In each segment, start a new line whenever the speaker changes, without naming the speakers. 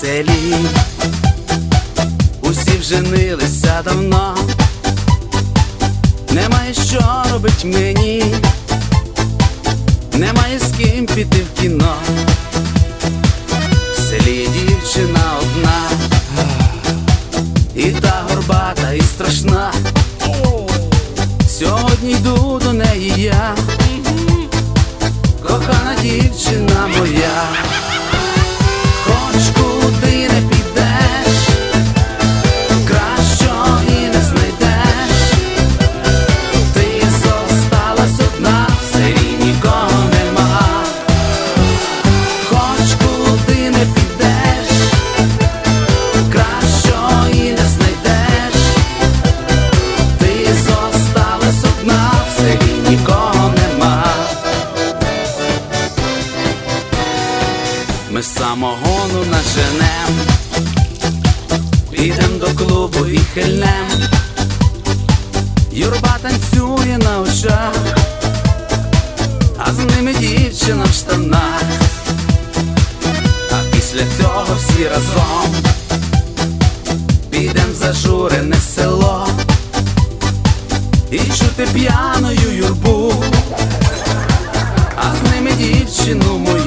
селі, усі вженилися давно, немає що робить мені, немає з ким піти в кіно. В селі дівчина одна, і та горбата, і страшна. Сьогодні йду до неї я, кохана дівчина моя, Ми самогону наженем, підем до клубу і хильнем. Юрба танцює на очах, а з ними дівчина в штанах. А після цього всі разом підем в зажурене село і чути п'яною юрбу, а з ними дівчину мою,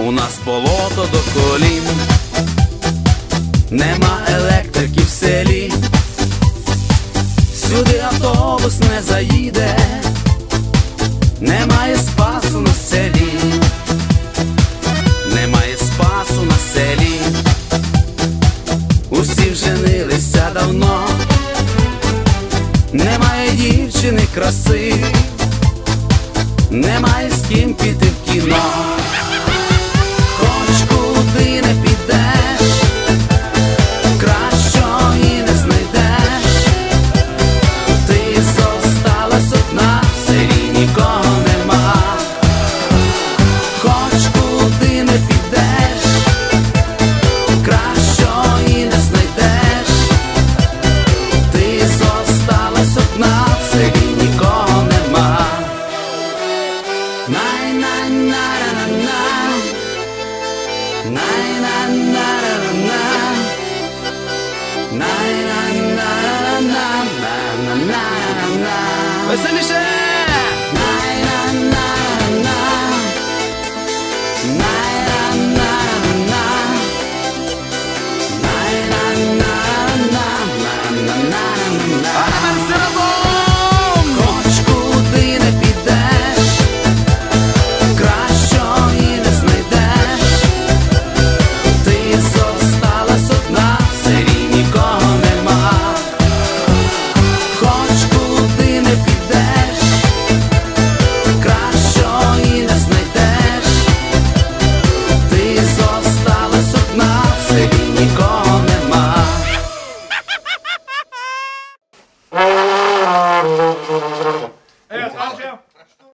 У нас болото до колін, нема електрики в селі, сюди автобус не заїде, немає спасу на селі, немає спасу на селі, усі вженилися давно. Немає дівчини краси, немає з ким піти в кіно.